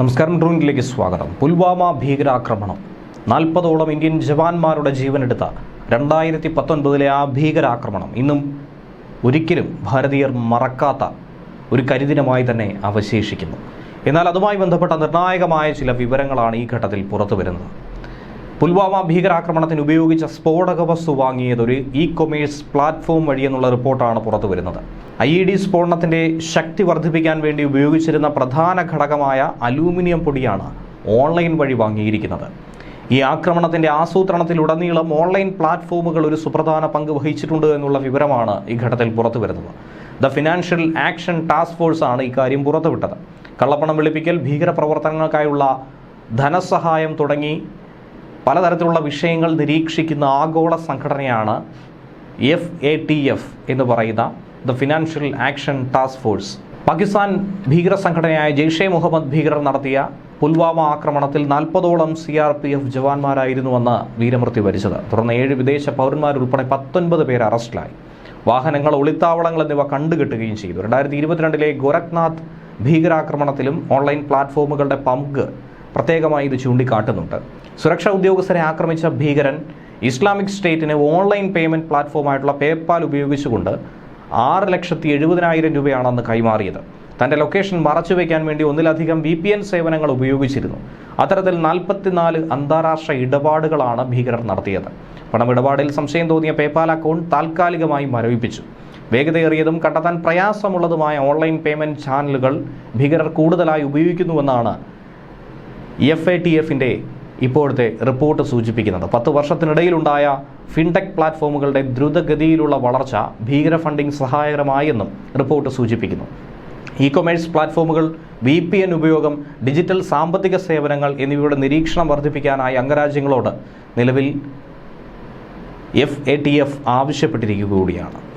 നമസ്കാരം ഡ്രോയിങ്ങിലേക്ക് സ്വാഗതം. പുൽവാമ ഭീകരാക്രമണം. നാൽപ്പതോളം ഇന്ത്യൻ ജവാന്മാരുടെ ജീവനെടുത്ത രണ്ടായിരത്തി പത്തൊൻപതിലെ ആ ഭീകരാക്രമണം ഇന്നും ഒരിക്കലും ഭാരതീയർ മറക്കാത്ത ഒരു കരിദിനമായി തന്നെ അവശേഷിക്കുന്നു. എന്നാൽ അതുമായി ബന്ധപ്പെട്ട നിർണായകമായ ചില വിവരങ്ങളാണ് ഈ ഘട്ടത്തിൽ പുറത്തു വരുന്നത് പുൽവാമ ഭീകരാക്രമണത്തിന് ഉപയോഗിച്ച സ്ഫോടക വസ്തു വാങ്ങിയത് ഒരു ഇ കൊമേഴ്സ് പ്ലാറ്റ്ഫോം വഴിയെന്നുള്ള റിപ്പോർട്ടാണ് പുറത്തു വരുന്നത്. ഐ ഇ ഡി സ്ഫോടനത്തിന്റെ ശക്തി വർദ്ധിപ്പിക്കാൻ വേണ്ടി ഉപയോഗിച്ചിരുന്ന പ്രധാന ഘടകമായ അലൂമിനിയം പൊടിയാണ് ഓൺലൈൻ വഴി വാങ്ങിയിരിക്കുന്നത്. ഈ ആക്രമണത്തിന്റെ ആസൂത്രണത്തിലുടനീളം ഓൺലൈൻ പ്ലാറ്റ്ഫോമുകൾ ഒരു സുപ്രധാന പങ്ക് വഹിച്ചിട്ടുണ്ട് എന്നുള്ള വിവരമാണ് ഈ ഘട്ടത്തിൽ പുറത്തു വരുന്നത്. The financial action task force ആണ് ഇക്കാര്യം പുറത്തുവിട്ടത്. കള്ളപ്പണം വെളുപ്പിക്കൽ ഭീകരപ്രവർത്തനങ്ങൾക്കായുള്ള ധനസഹായം തുടങ്ങി പലതരത്തിലുള്ള വിഷയങ്ങൾ നിരീക്ഷിക്കുന്ന ആഗോള സംഘടനയാണ് എഫ് എ ടി എഫ് എന്ന് പറയുന്ന the financial action task force Pakistan ഭീകര സംഘടനയായ ജെയ്ഷെ മുഹമ്മദ് ഭീകരർ നടത്തിയ പുൽവാമ ആക്രമണത്തിൽ നാൽപ്പതോളം സി ആർ പി എഫ് ജവാന്മാരായിരുന്നുവെന്ന് വീരമൃത്യു വരിച്ചത്. തുടർന്ന് ഏഴ് വിദേശ പൗരന്മാരുൾപ്പെടെ പത്തൊൻപത് പേർ അറസ്റ്റിലായി. വാഹനങ്ങൾ ഒളിത്താവളങ്ങൾ എന്നിവ കണ്ടുകെട്ടുകയും ചെയ്തു. രണ്ടായിരത്തി ഇരുപത്തിരണ്ടിലെ ഗോരഖ്നാഥ് ഭീകരാക്രമണത്തിലും ഓൺലൈൻ പ്ലാറ്റ്ഫോമുകളുടെ പങ്ക് പ്രത്യേകമായി ഇത് ചൂണ്ടിക്കാട്ടുന്നുണ്ട്. സുരക്ഷാ ഉദ്യോഗസ്ഥരെ ആക്രമിച്ച ഭീകരൻ ഇസ്ലാമിക് സ്റ്റേറ്റിന് ഓൺലൈൻ പേയ്മെന്റ് പ്ലാറ്റ്ഫോമായിട്ടുള്ള പേപ്പാൽ ഉപയോഗിച്ചുകൊണ്ട് ആറ് ലക്ഷത്തി എഴുപതിനായിരം രൂപയാണ് അന്ന് കൈമാറിയത്. തന്റെ ലൊക്കേഷൻ മറച്ചു വയ്ക്കാൻ വേണ്ടി ഒന്നിലധികം വി പി എൻ സേവനങ്ങൾ ഉപയോഗിച്ചിരുന്നു. അത്തരത്തിൽ നാൽപ്പത്തിനാല് അന്താരാഷ്ട്ര ഇടപാടുകളാണ് ഭീകരർ നടത്തിയത്. പണമിടപാടിൽ സംശയം തോന്നിയ പേപ്പാൽ അക്കൗണ്ട് താൽക്കാലികമായി മരവിപ്പിച്ചു. വേഗതയേറിയതും കണ്ടെത്താൻ പ്രയാസമുള്ളതുമായ ഓൺലൈൻ പേയ്മെന്റ് ചാനലുകൾ ഭീകരർ കൂടുതലായി ഉപയോഗിക്കുന്നുവെന്നാണ് എഫ് എ ടി എഫിന്റെ ഇപ്പോഴത്തെ റിപ്പോർട്ട് സൂചിപ്പിക്കുന്നത് പത്ത് വർഷത്തിനിടയിലുണ്ടായ ഫിൻടെക് പ്ലാറ്റ്ഫോമുകളുടെ ദ്രുതഗതിയിലുള്ള വളർച്ച ഭീകര ഫണ്ടിംഗ് സഹായകരമായെന്നും റിപ്പോർട്ട് സൂചിപ്പിക്കുന്നു. ഇ കൊമേഴ്സ് പ്ലാറ്റ്ഫോമുകൾ വി പി എൻ ഉപയോഗം ഡിജിറ്റൽ സാമ്പത്തിക സേവനങ്ങൾ എന്നിവയുടെ നിരീക്ഷണം വർദ്ധിപ്പിക്കാനായി അംഗരാജ്യങ്ങളോട് നിലവിൽ എഫ് എ ടി എഫ് ആവശ്യപ്പെട്ടിരിക്കുക കൂടിയാണ്